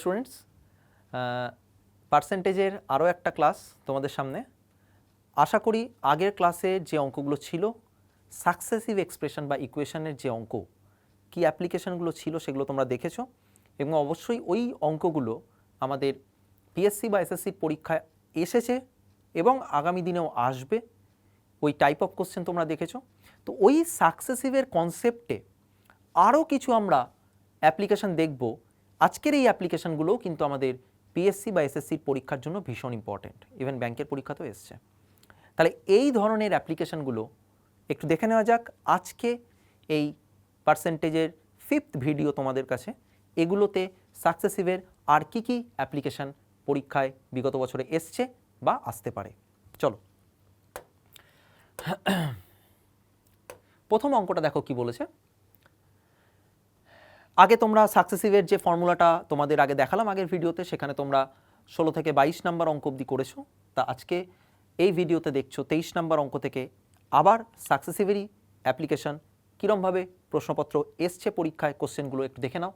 Students পার্সেন্টেজের আরও একটা class তোমাদের সামনে। আশা করি আগের ক্লাসে যে অঙ্কগুলো ছিল সাকসেসিভ এক্সপ্রেশন বা ইকুয়েশনের যে অঙ্ক, কি অ্যাপ্লিকেশনগুলো ছিল সেগুলো তোমরা দেখেছ এবং অবশ্যই ওই অঙ্কগুলো আমাদের পিএসসি বা এসএসসির পরীক্ষায় এসেছে এবং আগামী দিনেও আসবে। ওই টাইপ অফ কোশ্চেন তোমরা দেখেছ। তো ওই সাকসেসিভের কনসেপ্টে আরও কিছু আমরা অ্যাপ্লিকেশন দেখব আজকের এই অ্যাপ্লিকেশনগুলোও কিন্তু আমাদের পিএসসি বা এসএসসির পরীক্ষার জন্য ভীষণ ইম্পর্ট্যান্ট ইভেন ব্যাংকের পরীক্ষাতেও এসছে। তাহলে এই ধরনের অ্যাপ্লিকেশনগুলো একটু দেখে নেওয়া যাক, আজকে এই পার্সেন্টেজের ফিফথ ভিডিও তোমাদের কাছে, এগুলোতে সাকসেসিভের আর কি কি অ্যাপ্লিকেশন পরীক্ষায় বিগত বছরে এসছে বা আসতে পারে। চলো। প্রথম অঙ্কটা দেখো কি বলেছে। আগে তোমরা সাকসেসিভের যে ফর্মুলাটা তোমাদের আগে দেখালাম আগের ভিডিওতে সেখানে তোমরা ষোলো থেকে বাইশ নাম্বার অঙ্ক অবধি করেছ। তা আজকে এই ভিডিওতে দেখছ তেইশ নাম্বার অঙ্ক থেকে আবার সাকসেসিভেরই অ্যাপ্লিকেশন কীরমভাবে প্রশ্নপত্র এসছে পরীক্ষায় কোশ্চেনগুলো একটু দেখে নাও।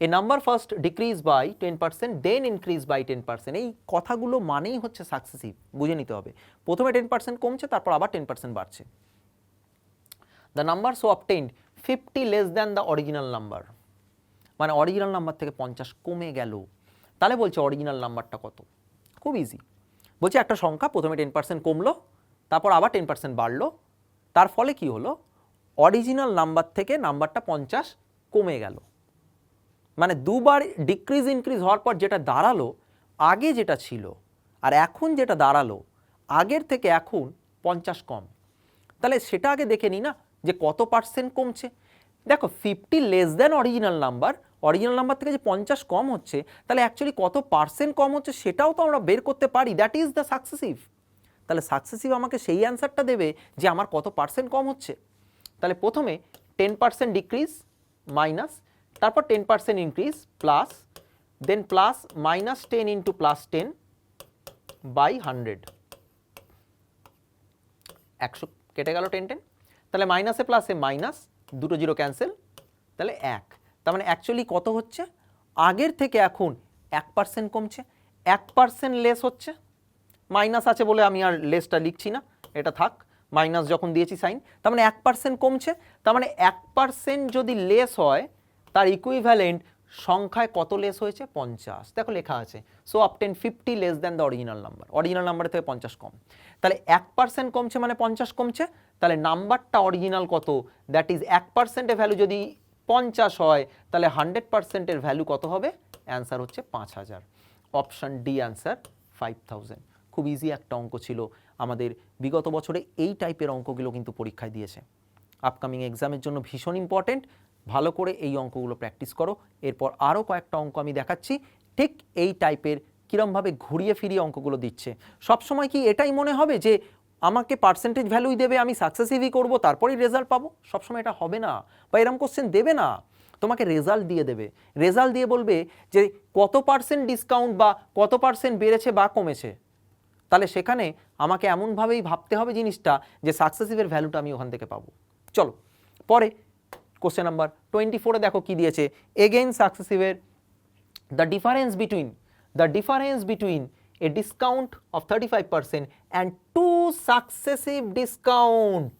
A number first decrease by ten percent then increase by ten percent এই কথাগুলো মানেই হচ্ছে সাকসেসিভ বুঝে নিতে হবে। প্রথমে টেন পার্সেন্ট কমছে, তারপর আবার টেন পার্সেন্ট বাড়ছে। The number so obtained fifty less than the original number মানে অরিজিনাল নাম্বার থেকে পঞ্চাশ কমে গেল। তাহলে বলছে অরিজিনাল নাম্বারটা কত? খুব ইজি বলছে একটা সংখ্যা, প্রথমে টেন পার্সেন্ট কমলো, তারপর আবার টেন পার্সেন্ট বাড়লো। তার ফলে কি হলো? অরিজিনাল নাম্বার থেকে নাম্বারটা পঞ্চাশ কমে গেল। মানে দুবার ডিক্রিজ ইনক্রিজ হওয়ার পর যেটা দাঁড়াল, আগে যেটা ছিল, আর এখন যেটা দাঁড়াল, আগের থেকে এখন পঞ্চাশ কম। তাহলে সেটা আগে দেখে নিই না যে কত পার্সেন্ট কমছে। দেখো fifty less than original number original number থেকে যে পঞ্চাশ কম হচ্ছে, তাহলে অ্যাকচুয়ালি কত পার্সেন্ট কম হচ্ছে সেটাও তো আমরা বের করতে পারি। দ্যাট ইজ দ্য সাকসেসিভ তাহলে সাকসেসিভ আমাকে সেই অ্যান্সারটা দেবে যে আমার কত পার্সেন্ট কম হচ্ছে। তাহলে প্রথমে টেন পার্সেন্ট ডিক্রিজ মাইনাস তারপর ten percent increase plus then plus minus ten into plus ten by hundred একশো কেটে গেল টেন টেন তাহলে মাইনাসে প্লাসে মাইনাস দুটো জিরো ক্যান্সেল তাহলে এক। তার মানে অ্যাকচুয়ালি কত হচ্ছে? আগের থেকে এখন এক পার্সেন্ট কমছে, এক পার্সেন্ট লেস হচ্ছে। মাইনাস আছে বলে আমি আর লেসটা লিখছি না, এটা থাক। মাইনাস যখন দিয়েছি সাইন তার মানে এক পার্সেন্ট কমছে, তার মানে এক পার্সেন্ট যদি লেস হয়, তার ইকুইভ্যালেন্ট সংখ্যায় কত লেস হয়েছে? পঞ্চাশ। দেখো লেখা আছে। So obtained fifty less than the original number original number থেকে পঞ্চাশ কম। তাহলে এক পার্সেন্ট কমছে মানে পঞ্চাশ কমছে, তাহলে নাম্বারটা অরিজিনাল কত? দ্যাট ইজ এক পার্সেন্টের ভ্যালু যদি পঞ্চাশ হয়, তাহলে হান্ড্রেড পার্সেন্টের ভ্যালু কত হবে? অ্যান্সার হচ্ছে পাঁচ হাজার। Option D answer five thousand খুব ইজি একটা অঙ্ক ছিল। আমাদের বিগত বছরে এই টাইপের অঙ্কগুলো কিন্তু পরীক্ষায় দিয়েছে। আপকামিং এক্সামের জন্য ভীষণ ইম্পর্টেন্ট ভালো করে এই অঙ্কগুলো প্র্যাকটিস করো। এরপর আরও কয়েকটা অঙ্ক আমি দেখাচ্ছি। ঠিক এই টাইপের কীরমভাবে ঘুরিয়ে ফিরিয়ে অঙ্কগুলো দিচ্ছে। সবসময় কি এটাই মনে হবে যে আমাকে পার্সেন্টেজ ভ্যালুই দেবে, আমি সাকসেসিভই করব, তারপরেই রেজাল্ট পাবো। সবসময় এটা হবে না বা এরম কোশ্চেন দেবে না। তোমাকে রেজাল্ট দিয়ে দেবে। রেজাল্ট দিয়ে বলবে যে কত পার্সেন্ট ডিসকাউন্ট বা কত পার্সেন্ট বেড়েছে বা কমেছে। তাহলে সেখানে আমাকে এমনভাবেই ভাবতে হবে জিনিসটা যে সাকসেসিভের ভ্যালুটা আমি ওখান থেকে পাবো। চলো, পরে কোশ্চেন নাম্বার টোয়েন্টি ফোরে দেখো কী দিয়েছে। Again সাকসেসিভের the difference between the difference between five percent and two successive discount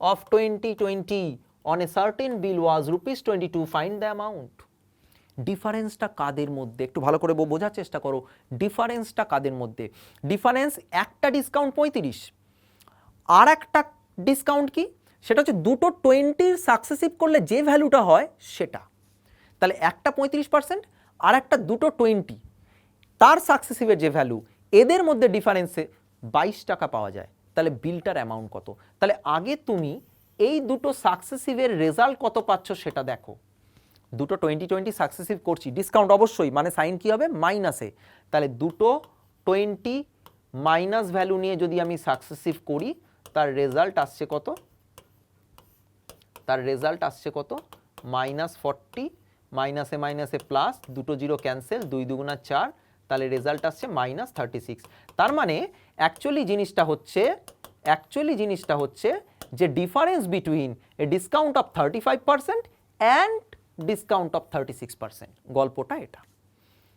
of twenty twenty on a certain bill was rupees twenty two find the amount ডিফারেন্সটা কাদের মধ্যে? একটু ভালো করে বোঝার চেষ্টা করো। ডিফারেন্সটা কাদের মধ্যে? ডিফারেন্স একটা ডিসকাউন্ট পঁয়ত্রিশ। আর একটা ডিসকাউন্ট কি? সেটা হচ্ছে দুটো টোয়েন্টির সাকসেসিভ করলে যে ভ্যালুটা হয়, সেটা। তাহলে একটা পঁয়ত্রিশ পার্সেন্ট আর একটা দুটো টোয়েন্টি তার সাকসেসিভের যে ভ্যালু এদের মধ্যে ডিফারেন্সে বাইশ টাকা পাওয়া যায়। তাহলে বিলটার অ্যামাউন্ট কত? তাহলে আগে তুমি এই দুটো সাকসেসিভের রেজাল্ট কত পাচ্ছ সেটা দেখো। দুটো টোয়েন্টি টোয়েন্টি সাকসেসিভ করছি। ডিসকাউন্ট অবশ্যই মানে সাইন কি হবে? মাইনাসে তাহলে দুটো টোয়েন্টি মাইনাস ভ্যালু নিয়ে যদি আমি সাকসেসিভ করি, তার রেজাল্ট আসছে কত? তার রেজাল্ট আসছে কত? মাইনাস ফর্টি মাইনাসে মাইনাসে প্লাস দুটো জিরো ক্যান্সেল দুই দুগুণা চার তাহলে রেজাল্ট আসছে মাইনাস থার্টি সিক্স তার মানে অ্যাকচুয়ালি জিনিসটা হচ্ছে অ্যাকচুয়ালি জিনিসটা হচ্ছে যে difference between a discount of thirty five percent and discount of thirty six percent গল্পটা এটা।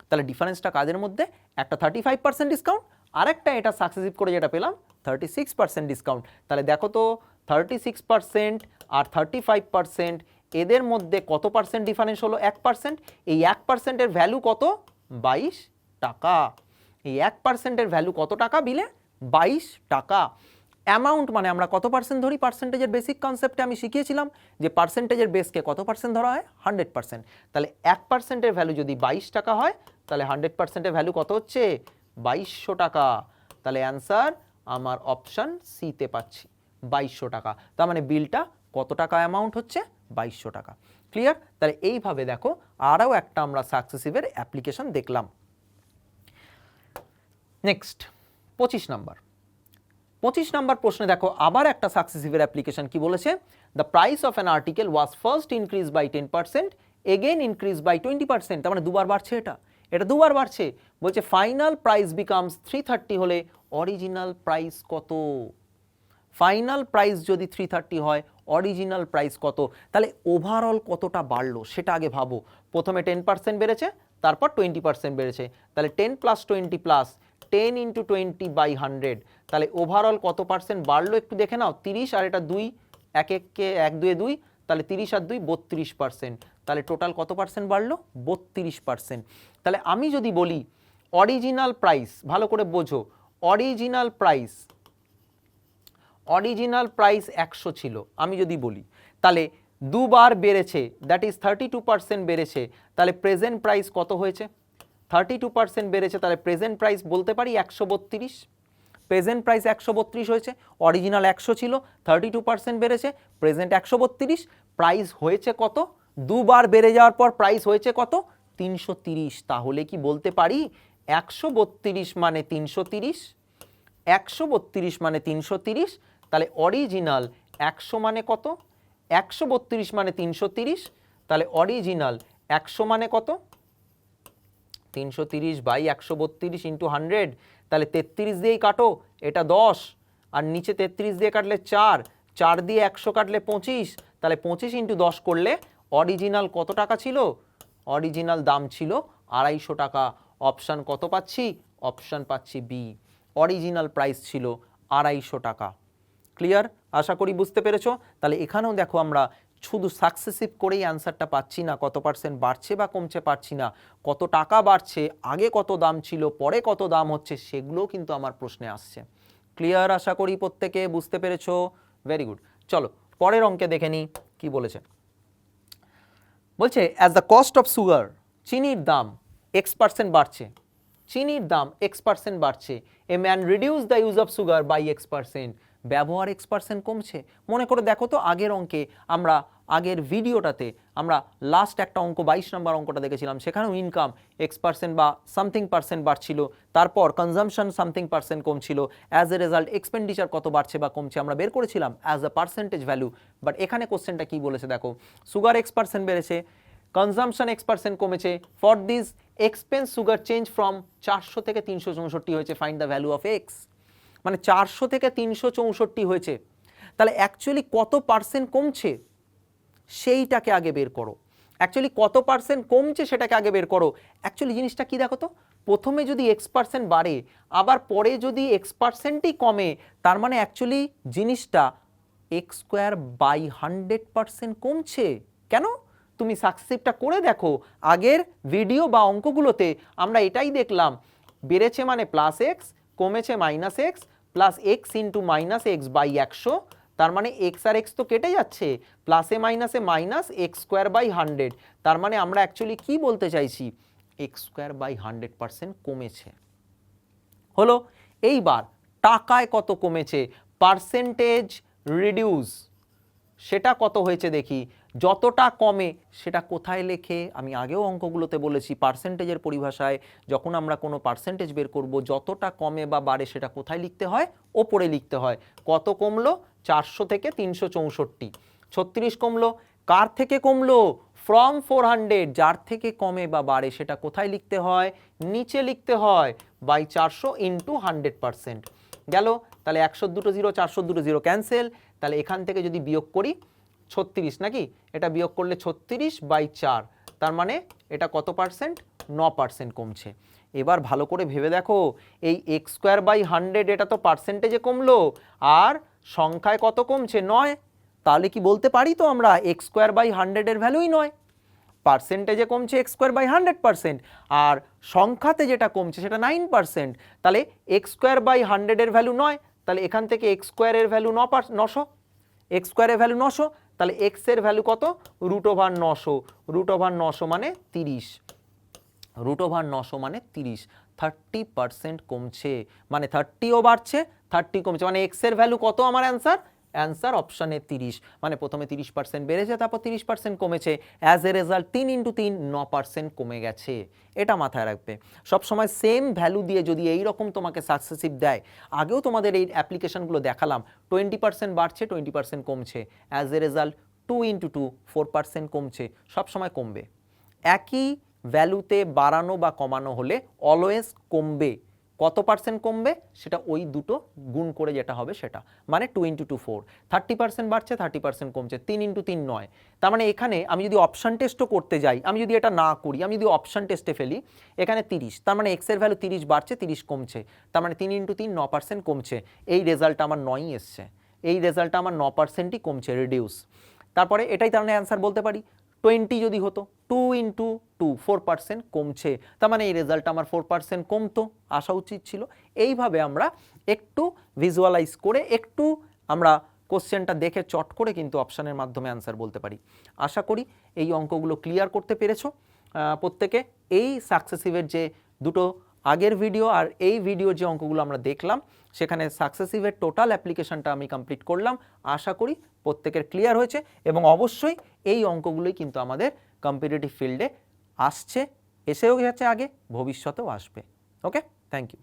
তাহলে ডিফারেন্সটা কাজের মধ্যে? একটা থার্টি ফাইভ পার্সেন্ট ডিসকাউন্ট আরেকটা এটা সাকসেসিভ করে যেটা পেলাম থার্টি সিক্স পার্সেন্ট ডিসকাউন্ট তাহলে দেখো তো থার্টি সিক্স পার্সেন্ট আর থার্টি ফাইভ পার্সেন্ট এদের মধ্যে কত পার্সেন্ট ডিফারেন্স হলো? এক পার্সেন্ট এই এক পার্সেন্টের ভ্যালু কত? বাইশ। টাকা। এই এক পার্সেন্টের ভ্যালু কত টাকা বিলে? বাইশ টাকা। অ্যামাউন্ট মানে আমরা কত পার্সেন্ট ধরি? পার্সেন্টেজের বেসিক কনসেপ্টে আমি শিখিয়েছিলাম যে পার্সেন্টেজের বেসকে কত পার্সেন্ট ধরা হয়? হান্ড্রেড পার্সেন্ট তাহলে এক পার্সেন্টের ভ্যালু যদি বাইশ টাকা হয়, তাহলে হান্ড্রেড পার্সেন্টের ভ্যালু কত হচ্ছে? বাইশশো টাকা। তাহলে অ্যান্সার আমার অপশান সিতে পাচ্ছি। বাইশশো টাকা। তার মানে বিলটা কত টাকা অ্যামাউন্ট হচ্ছে? বাইশশো টাকা। ক্লিয়ার তাহলে এইভাবে দেখো, আরও একটা আমরা সাকসেসিভের অ্যাপ্লিকেশন দেখলাম। নেক্সট পঁচিশ নাম্বার। পঁচিশ নাম্বার প্রশ্নে দেখো, আবার একটা সাকসেসিভের অ্যাপ্লিকেশন কি বলেছে? The price of an article was first increase by ten percent again increase by twenty percent তার মানে দুবার বাড়ছে এটা। এটা দুবার বাড়ছে। বলছে final price becomes three thirty হলে অরিজিনাল প্রাইস কত? ফাইনাল প্রাইস যদি থ্রি থার্টি হয় অরিজিনাল প্রাইস কত? তাহলে ওভারঅল কতটা বাড়লো সেটা আগে ভাবো। প্রথমে টেন পার্সেন্ট বেড়েছে, তারপর টোয়েন্টি পার্সেন্ট বেড়েছে। তাহলে ten plus twenty plus ten into twenty by hundred তাহলে ওভারঅল কত পার্সেন্ট বাড়লো একটু দেখে নাও, তিরিশ আর এটা দুই, এক এককে এক দুয়ে দুই, তাহলে তিরিশ আর দুই বত্রিশ পার্সেন্ট তাহলে টোটাল কত পার্সেন্ট বাড়লো? বত্রিশ পার্সেন্ট তাহলে আমি যদি বলি অরিজিনাল প্রাইস ভালো করে বোঝো অরিজিনাল প্রাইস অরিজিনাল প্রাইস একশো ছিল, আমি যদি বলি, তাহলে দুবার বেড়েছে that is thirty two percent বেড়েছে, তাহলে প্রেজেন্ট প্রাইস কত হয়েছে? থার্টি টু পার্সেন্ট বেড়েছে, তাহলে প্রেজেন্ট প্রাইস বলতে পারি একশো বত্রিশ। প্রেজেন্ট প্রাইস একশো বত্রিশ হয়েছে অরিজিনাল একশো ছিল, থার্টি টু পার্সেন্ট বেড়েছে প্রেজেন্ট একশো বত্রিশ। প্রাইস হয়েছে কত? দুবার বেড়ে যাওয়ার পর প্রাইস হয়েছে কত? তিনশো তিরিশ। তাহলে কি বলতে পারি? একশো বত্রিশ মানে তিনশো তিরিশ, একশো বত্রিশ মানে তিনশো তিরিশ, তাহলে অরিজিনাল একশো মানে কত? একশো বত্রিশ মানে তিনশো তিরিশ, তাহলে অরিজিনাল একশো মানে কত? তিনশো তিরিশ বাই একশো বত্রিশ ইন্টু হান্ড্রেড তাহলে তেত্রিশ দিয়েই কাটো, এটা দশ। আর নিচে তেত্রিশ দিয়ে কাটলে চার চার দিয়ে একশো কাটলে পঁচিশ, তাহলে পঁচিশ ইন্টু দশ করলে অরিজিনাল কত টাকা ছিল? অরিজিনাল দাম ছিল আড়াইশো টাকা। অপশান কত পাচ্ছি? অপশান পাচ্ছি বি অরিজিনাল প্রাইস ছিল আড়াইশো টাকা। ক্লিয়ার আশা করি বুঝতে পেরেছ? তাহলে এখানেও দেখো আমরা শুধু সাকসেসিভ করেই অ্যান্সারটা পাচ্ছি না, কত পার্সেন্ট বাড়ছে বা কমছে পারছি না, কত টাকা বাড়ছে, আগে কত দাম ছিল, পরে কত দাম হচ্ছে, সেগুলোও কিন্তু আমার প্রশ্নে আসছে। ক্লিয়ার আশা করি প্রত্যেকে বুঝতে পেরেছ? ভেরি গুড চলো, পরের অঙ্কে দেখে নিই, কি বলেছে? বলছে as the cost of sugar চিনির দাম এক্স পার্সেন্ট বাড়ছে। চিনির দাম এক্স পার্সেন্ট বাড়ছে। A man reduce the use of sugar by X percent ব্যবহার এক্স পার্সেন্ট কমছে। মনে করে দেখো তো আগের অঙ্কে আমরা, আগের ভিডিওটাতে আমরা লাস্ট একটা অঙ্ক, বাইশ নম্বর অঙ্কটা দেখেছিলাম। সেখানেও ইনকাম এক্স পার্সেন্ট বা সামথিং পার্সেন্ট বাড়ছিল। তারপর কনজামশন সামথিং পার্সেন্ট কমছিল। অ্যাজ এ রেজাল্ট এক্সপেন্ডিচার কত বাড়ছে বা কমছে আমরা বের করেছিলাম as a percentage value but এখানে কোশ্চেনটা কি বলেছে দেখো? সুগার এক্স পার্সেন্ট বেড়েছে কনজামশন এক্স পার্সেন্ট কমেছে। For this expense sugar change from চারশো থেকে তিনশো চৌষট্টি হয়েছে। Find the value of X মানে চারশো থেকে তিনশো চৌষট্টি হয়েছে। তাহলে অ্যাকচুয়ালি কত পার্সেন্ট কমছে? সেইটাকে আগে বের করো। অ্যাকচুয়ালি কত পার্সেন্ট কমছে সেটাকে আগে বের করো। অ্যাকচুয়ালি জিনিসটা কী দেখো তো? প্রথমে যদি এক্স পার্সেন্ট বাড়ে, আবার পরে যদি এক্স পার্সেন্টই কমে, তার মানে অ্যাকচুয়ালি জিনিসটা X square by hundred percent কমছে। কেন? তুমি সাকসেসিভটা করে দেখো। আগের ভিডিও বা অঙ্কগুলোতে আমরা এটাই দেখলাম। বেড়েছে মানে প্লাস এক্স কমেছে minus X plus X into minus X by একশো, তার মানে এক্স আর এক্স তো কেটে যাচ্ছে প্লাসে মাইনাসে minus X square by hundred তার মানে আমরা অ্যাকচুয়ালি কি বলতে চাইছি? X square by hundred percent কমেছে। হলো, এইবার টাকায় কত কমেছে? পার্সেন্টেজ রিডিউস সেটা কত হয়েছে দেখি। যতটা কমে সেটা কোথায় লেখে? আমি আগেও অঙ্কগুলোতে বলেছি পার্সেন্টেজের পরিভাষায় যখন আমরা কোনো পার্সেন্টেজ বের করব, যতটা কমে বা বাড়ে সেটা কোথায় লিখতে হয়? ওপরে লিখতে হয়। কত কমলো? চারশো থেকে তিনশো চৌষট্টি। ছত্রিশ কমলো? কার থেকে কমলো? ফ্রম ফোর হান্ড্রেড যার থেকে কমে বা বাড়ে সেটা কোথায় লিখতে হয়? নিচে লিখতে হয়। বাই চারশো ইন্টু হান্ড্রেড পার্সেন্ট গেল? তাহলে একশো দুটো জিরো চারশো দুটো জিরো ক্যান্সেল তাহলে এখান থেকে যদি বিয়োগ করি ছত্রিশ নাকি? এটা বিয়োগ করলে ছত্রিশ বাই চার। তার মানে এটা কত পার্সেন্ট? ন পার্সেন্ট কমছে। এবার ভালো করে ভেবে দেখো, এই এক্স স্কোয়ার বাই হান্ড্রেড এটা তো পার্সেন্টেজে কমলো, আর সংখ্যায় কত কমছে? নয়। তাহলে কি বলতে পারি তো আমরা এক্স স্কোয়ার বাই হান্ড্রেডের ভ্যালুই নয়। পার্সেন্টেজে কমছে X square by hundred percent আর সংখ্যাতে যেটা কমছে সেটা নাইন পার্সেন্ট তাহলে এক্স স্কোয়ার বাই হান্ড্রেডের ভ্যালু নয়। তাহলে এখান থেকে এক্স স্কোয়ারের ভ্যালু ন পার নশো। এক্স স্কোয়ারের ভ্যালু নশো। তাহলে এক্সের ভ্যালু কত? রুট ওভার নশো। রুট ওভার নশো মানে তিরিশ। রুট ওভার নশো মানে তিরিশ। থার্টি পার্সেন্ট কমছে। মানে থার্টিও বাড়ছে থার্টি কমছে। মানে এক্সের ভ্যালু কত আমার অ্যান্সার অ্যান্সার অপশানে তিরিশ মানে প্রথমে তিরিশ পার্সেন্ট বেড়েছে, তারপর তিরিশ পার্সেন্ট কমেছে। অ্যাজ এ রেজাল্ট তিন ইন্টু তিন, ন পার্সেন্ট কমে গেছে। এটা মাথায় রাখবে। সবসময় সেম ভ্যালু দিয়ে যদি এই রকম তোমাকে সাকসেসিভ দেয়, আগেও তোমাদের এই অ্যাপ্লিকেশনগুলো দেখালাম টোয়েন্টি পার্সেন্ট বাড়ছে টোয়েন্টি পার্সেন্ট কমছে। As a result two into two four percent কমছে। সবসময় কমবে। একই ভ্যালুতে বাড়ানো বা কমানো হলে অলওয়েজ কমবে। কত পার্সেন্ট কমবে? সেটা ওই দুটো গুণ করে যেটা হবে সেটা। মানে two into two four thirty percent বাড়ছে থার্টি পার্সেন্ট কমছে। তিন ইন্টু তিন নয়। তার মানে এখানে আমি যদি অপশান টেস্টও করতে যাই, আমি যদি এটা না করি, আমি যদি অপশান টেস্টে ফেলি, এখানে তিরিশ। তার মানে এক্সের ভ্যালু তিরিশ বাড়ছে, তিরিশ কমছে। তার মানে তিন ইন্টু তিন ন পার্সেন্ট কমছে। এই রেজাল্ট আমার নয়ই এসছে। এই রেজাল্টটা আমার ন পার্সেন্টই কমছে রিডিউস তারপরে এটাই তার মানে অ্যান্সার বলতে পারি। টোয়েন্টি যদি হতো two into two four percent কমছে। তার মানে এই রেজাল্ট আমার ফোর পার্সেন্ট কমতো, আসা উচিত ছিল। এইভাবে আমরা একটু ভিজুয়ালাইজ করে, একটু আমরা কোশ্চেনটা দেখে চট করে কিন্তু অপশানের মাধ্যমে অ্যান্সার বলতে পারি। আশা করি এই অঙ্কগুলো ক্লিয়ার করতে পেরেছ। প্রত্যেকে এই সাকসেসিভের যে দুটো আগের ভিডিও আর এই ভিডিও যে অঙ্কগুলো আমরা দেখলাম, সেখানে সাকসেসিভের টোটাল অ্যাপ্লিকেশনটা আমি কমপ্লিট করলাম। আশা করি প্রত্যেকের ক্লিয়ার হয়েছে এবং অবশ্যই এই অঙ্কগুলোই কিন্তু আমাদের কম্পিটিটিভ ফিল্ডে আসছে, এসেও গেছে আগে, ভবিষ্যতেও আসবে। Okay thank you